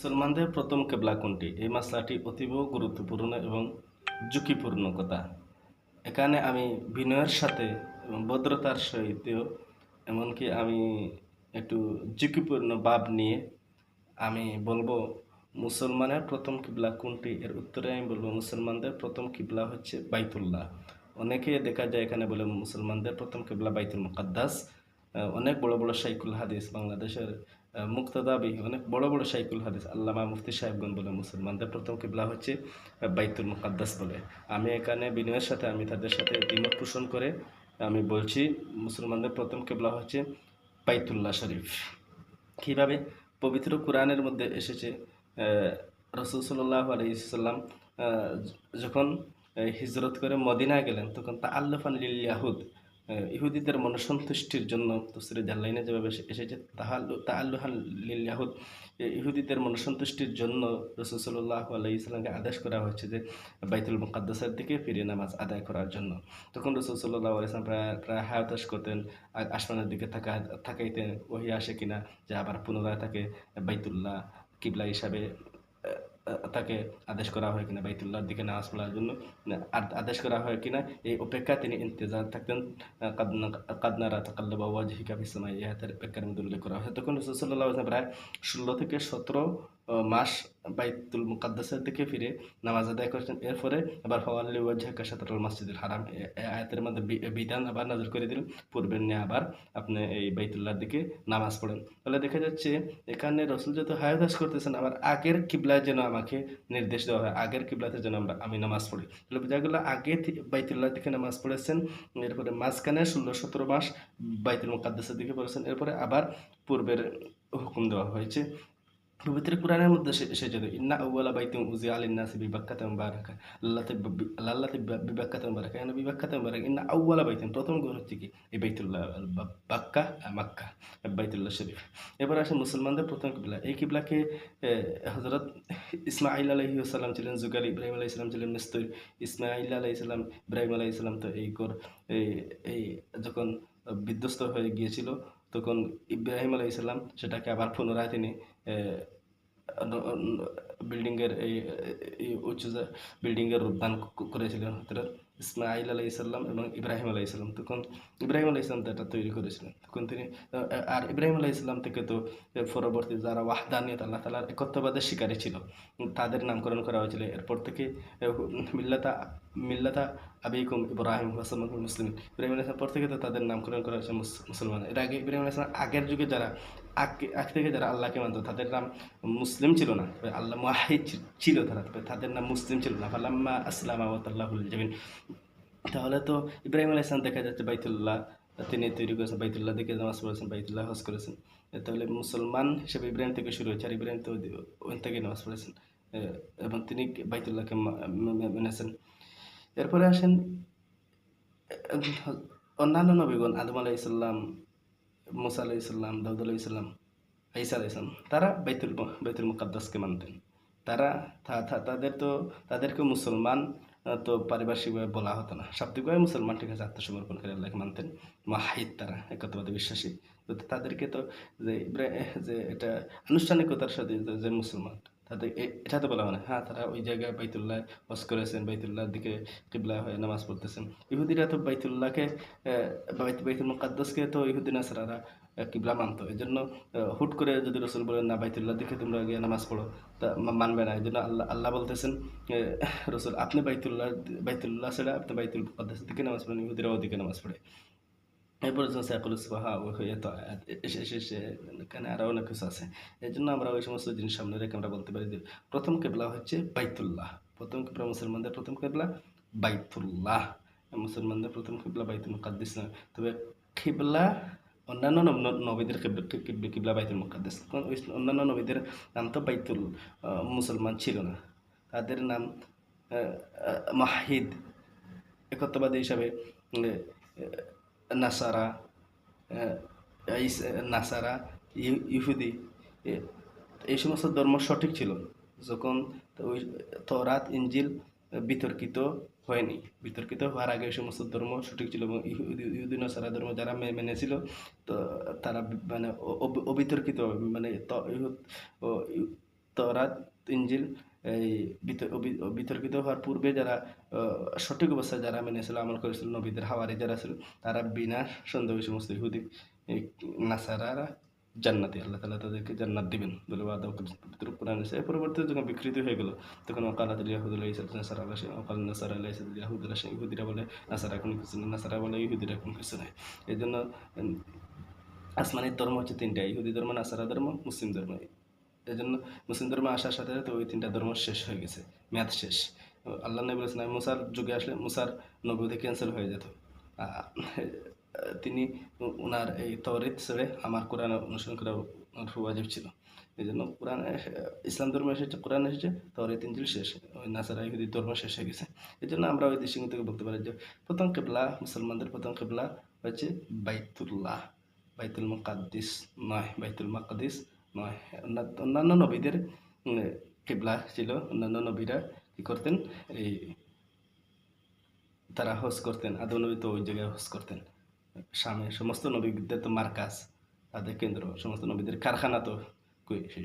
মুসলমানদের প্রথম কেবলা কোনটি? এই মাসলাটি অতীব গুরুত্বপূর্ণ এবং ঝুঁকিপূর্ণ কথা। এখানে আমি বিনয়ের সাথে এবং ভদ্রতার সহিত এমনকি আমি একটু ঝুঁকিপূর্ণ ভাব নিয়ে আমি বলব, মুসলমানের প্রথম কিবলা কোনটি? এর উত্তরে আমি বলব, মুসলমানদের প্রথম কিবলা হচ্ছে বাইতুল্লাহ। অনেকে দেখা যায় এখানে বলে মুসলমানদের প্রথম কিবলা বাইতুল মুকাদ্দাস। অনেক বড় বড় শাইকুল হাদিস, বাংলাদেশের মুক্তদাবি অনেক বড় বড় শাইকুল হাদিস, আল্লামা মুফতি সাহেবগণ বলে মুসলমানদের প্রথম কিবলা হচ্ছে বাইতুল মুকাদ্দাস বলে। আমি এখানে বিনয়ের সাথে, আমি তাদের সাথে দ্বিমত পোষণ করে আমি বলছি, মুসলমানদের প্রথম কিবলা হচ্ছে বাইতুল্লাহ শরীফ। কীভাবে? পবিত্র কোরআনের মধ্যে এসেছে রসুল সাল্লাহ আলাইসাল্লাম যখন হিজরত করে মদিনায় গেলেন, তখন তা আল্লাফান লিল ইয়াহুদ ইহুদিদের মনসন্তুষ্টির জন্য তসরে জাল্লাইনে যেভাবে এসেছে তাহাল্লু তা আল্লাহান লিল ইয়াহুদ ইহুদিদের মনসন্তুষ্টির জন্য রসুল সাল্লাহ আলাইসাল্লামকে আদেশ করা হয়েছে যে বাইতুল মুকাদ্দাসের দিকে ফিরে নামাজ আদায় করার জন্য। তখন রসুল আলাইসলাম প্রায় প্রায় হায়াতাস করতেন আসমানের দিকে থাকা থাকাইতেন, ওহি আসে কিনা যে আবার পুনরায় তাকে বাইতুল্লাহ কিবলা হিসাবে তাকে আদেশ করা হয় কিনা, বাইতুল্লাহর দিকে নামাজ পড়ার জন্য আদ- আদেশ করা হয় কিনা, এই অপেক্ষা তিনি ইন্তজার থাকতেন। কাদনারা তাকাল্লাবা ওয়াজিহিকা ফিসমাই ইহাতের অপেক্ষার মধ্যে উল্লেখ করা হয়। তখন রসুল্লাহ সাল্লাহ প্রায় ষোলো থেকে সতেরো মাস বাইতুল মুকাদ্দাসের দিকে ফিরে নামাজ আদায় করেছেন। এরপরে আবার ফওয়াল্লি ওয়াজহাকা শাতরুল মসজিদুল হারাম আয়াতের মধ্যে বিধান আবার নজর করে দিলেন। পূর্বের নিয়ে আবার আপনি এই বাইতুল্লার দিকে নামাজ পড়েন। তাহলে দেখা যাচ্ছে এখানে রসুল যত হায়াদাস করতেছেন, আবার আগের কিবলায় যেন আমাকে নির্দেশ দেওয়া হয়, আগের কিবলাতে যেন আমরা, আমি নামাজ পড়ি। তাহলে বোঝা গেল আগে বাইতুল্লাহ দিকে নামাজ পড়েছেন, এরপরে মাঝখানে ষোলো, সতেরো মাস বাইতুল মুকাদ্দাসের দিকে পড়েছেন। এরপরে আবার পূর্বের হুকুম দেওয়া হয়েছে। পবিত্র কোরআনের মধ্যে সে তো, ইন্না আউ্বালা বাইতুম উজি আলিন নাসি বিবাক্কাতে মুবারাকা আল্লাহতে আল্লাহতে বিবাক্কাতে মুবারাকা এখানে বিবাক্কাতে মুবারাকা ইন্না আউ্বালা বাইতুম প্রথম ঘর হচ্ছে কি এই বাইতুল্লাহ বাক্কা মাক্কা বাইতুল্লাহ শরীফ। এবার আসে মুসলমানদের প্রথম কিবলা। এই কিবলাকে হজরত ইসমাইল আলহি সাল্লাম ছিলেন জুগাল ইব্রাহিম আলাইহি সাল্লাম ছিলেন মিস্তুর। ইসমাইল আলাইহি সাল্লাম ইব্রাহিম আলাইহি সাল্লাম তো এই কর এই যখন বিধ্বস্ত হয়ে গিয়েছিল তখন ইব্রাহিম আলাইহি সাল্লাম সেটাকে আবার পুনরায় তিনি বিল্ডিংয়ের এই উচ্চ বিল্ডিংয়ের রূপদান করেছিলেন হজরত ইসমাইল আলাইহি সাল্লাম এবং ইব্রাহিম আলাইহি সাল্লাম তখন ইব্রাহিম আলাইহি সাল্লাম তো এটা তৈরি করেছিলেন। তখন তিনি আর ইব্রাহিম আলাইহি সাল্লাম থেকে তো পরবর্তী যারা ওয়াহদানিয়ত, আল্লাহ তালার একত্ববাদের শিকারী ছিল, তাদের নামকরণ করা হয়েছিল। এরপর থেকে মিল্লাতা মিল্লাতা আবিকুম ইব্রাহিম হাসান মুসলিম ইব্রাহিম আলাইহি সাল্লাম পর থেকে তো তাদের নামকরণ করা হয়েছে মুস- মুসলমান এর আগে ইব্রাহিম আলাইহি সাল্লাম আগের যুগে যারা আগে থেকে যারা আল্লাহকে মানত, তাদের নাম মুসলিম ছিল না। আল্লাহ মাহিদ ছিল তারা, তবে তাদের নাম মুসলিম ছিল না। ফালাম্মা আসলাম আল্লাহুল জামিন। তাহলে তো ইব্রাহিম আলাইহিস সালাম দেখা যাচ্ছে বাইতুল্লাহ, তিনি তৈরি করেছেন, বাইতুল্লাহ দিকে নামাজ পড়েছেন, বাইতুল্লাহ হজ করেছেন। তাহলে মুসলমান হিসেবে ইব্রাহিম থেকে শুরু হয়েছে, আর ইব্রাহিম তো ওই থেকে নামাজ পড়েছেন। এবং তিনি বাইতুল্লাহকে মেনেছেন। এরপরে আসেন, অন্যান্য নবীগণ, আদম আলাইসাল্লাম মুসা আলাইসাল্লাম দাউদ আলাইসাল্লাম ঈসা আলাইসাল্লাম তারা বেতুল বেতুল মুকাদ্দাসকে মানতেন। তারা তাদের তো তাদেরকে মুসলমান তো পারিপার্শ্বিকভাবে বলা হতো না। শাব্দিকভাবে মুসলমান, ঠিক আছে, আত্মসমর্পণ করে আল্লাহকে মানতেন। মাহিদ তারা একত্রবাদে বিশ্বাসী। তো তাদেরকে তো যে যে এটা আনুষ্ঠানিকতার সাথে যে মুসলমান। তাদের এটা তো বলা হয় না। হ্যাঁ তারা ওই জায়গায় বাইতুল্লাহ হজ করেছেন বাইতুল্লাহর দিকে কিবলা হয়ে নামাজ পড়তেছেন। ইহুদিরা তো বাইতুল্লাহকে বাইতুল মুকাদ্দাসকে তো ইহুদিন আসারা কিবলা মানতো। এই জন্য হুট করে যদি রসুল বলেন, না বাইতুল্লাহ দিকে তোমরা গিয়ে নামাজ পড়ো, তা মানবে না। এই জন্য আল্লাহ আল্লাহ বলতেছেন রসুল, আপনি বাইতুল্লাহ বাইতুল্লাহ ছাড়া আপনি বাইতুল মুকাদ্দাসের দিকে নামাজ পড়েন ইহুদিরা ওদিকে নামাজ পড়ে। এরপর সুবাহা তো এসে এসে এসে এখানে আরও অনেক কিছু আছে এই জন্য আমরা ওই সমস্ত জিনিস সামনে রেখে আমরা বলতে পারি যে প্রথম কেবলা হচ্ছে বাইতুল্লাহ প্রথম কেবলা মুসলমানদের প্রথম কেবলা বাইতুল্লাহ মুসলমানদের প্রথম কেবলা বাইতুল মুকাদ্দিস তবে কেবলা অন্যান্য নব- নব- নবীদের কেবলা কেব- কেবলা বাইতুল মুকাদ্দিস অন্যান্য নবীদের নাম তো বাইতুল মুসলমান ছিল না তাদের নাম মাহিদ একত্ববাদী হিসাবে নাসারা নাসারা ইহু- ইহুদি এই সমস্ত ধর্ম সঠিক ছিল। যখন ওই তরাত ইঞ্জিল বিতর্কিত হয়নি। বিতর্কিত হওয়ার আগে এই সমস্ত ধর্ম সঠিক ছিল এবং ইহুদি, নাসারা ধর্ম যারা মেনেছিল, তো তারা মানে অবিতর্কিত মানে তরাত ইঞ্জিল, এই বিত- বিতর্কিত হওয়ার পূর্বে যারা সঠিক অবস্থায় যারা মেনেছিল আমল করেছিল, নবীদের হাওয়ারি যারা ছিল, তারা বিনা সন্দেহ সমস্ত ইহুদি নাসারারা জান্নাতি। আল্লাহ তালা তাদেরকে জান্নাত দিবেন বলে পবিত্র কোরআন এসে যখন বিকৃত হয়ে গেল, তখন অকালাত ইয়াহুদুল্লাহ ইসাদ নাসার আল্লাহ অকাল নাসার আল্লাহ ইসাদ ইয়াহুদুল্লাহ ইহুদিরা বলে, নাসারা এখন কিছু নেই, নাসারা বলে, ইহুদিরা এখন কিছু নেই। এই জন্য আসমানের ধর্ম হচ্ছে তিনটা, ইহুদি ধর্ম, নাসারা ধর্ম, মুসলিম ধর্ম। এই জন্য মুসলিম ধর্মে আসার সাথে সাথে ওই তিনটা ধর্ম শেষ হয়ে গেছে, মেয়াদ শেষ। আল্লাহ নবী বলেছেন মুসার যুগে আসলে মুসার নবীতে ক্যান্সেল হয়ে যেত। তিনি ওনার এই তরিত ছেড়ে আমার কোরআন অনুসরণ করা ওয়াজিব ছিল। এই জন্য কোরআন, ইসলাম ধর্ম এসেছে, কোরআন এসেছে তরিত ইঞ্জিল শেষ। ওই নাসারা, ইহুদি ধর্ম শেষ হয়ে গেছে। এই জন্য আমরা ওই দৃষ্টিকোণ থেকে বলতে পারি যে প্রথম কেবলা, মুসলমানদের প্রথম কেবলা হচ্ছে বাইতুল্লাহ, বাইতুল মুকাদ্দিস নয়, বাইতুল মাকাদিস নয় অন্যান্য নবীদের কেবলা ছিল, অন্যান্য নবীরা কি করতেন? এই তারা হজ করতেন, আদৌ নবী তো ওই জায়গায় হজ করতেন। শামে সমস্ত নবীদের তো মার্কাজ, তাদের কেন্দ্র, সমস্ত নবীদের কারখানা তো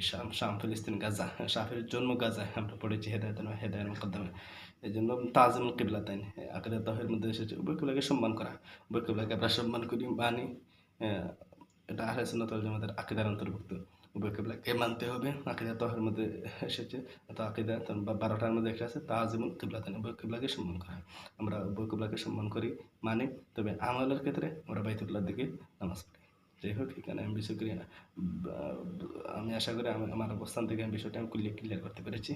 শাম শাম ফিলিস্তিন, গাজা শাফের জন্ম গাজায় আমরা পড়েছি হেদায়ত হেদায়ের মোকদ্দমে। এই জন্য তাজমুল কিবলা তাই আকিদা তহের মধ্যে এসেছে, উভয় কিবলাকে সম্মান করা, উভয় কিবলাকে আমরা সম্মান করি, মানি এটা আহলে সুন্নাত ওয়াল জামাতের আকিদার অন্তর্ভুক্ত। কিবলাকে মানতে হবে? আকিদা তহের মধ্যে এসেছে। তো আকিদা বারোটার মধ্যে একটা আছে তা যেমন কিবলা, তানি উভয় কিবলাকে সম্মান করা হয় আমরা উভয় কিবলাকে সম্মান করি মানে তবে আমলের ক্ষেত্রে আমরা বাইতুল্লার দিকে নামাজ পড়ি। যাই হোক, এখানে আমি বিষয় করি আমি আশা করি আমি, আমার অবস্থান থেকে আমি বিষয়টা আমি ক্লিয়ার করতে পেরেছি।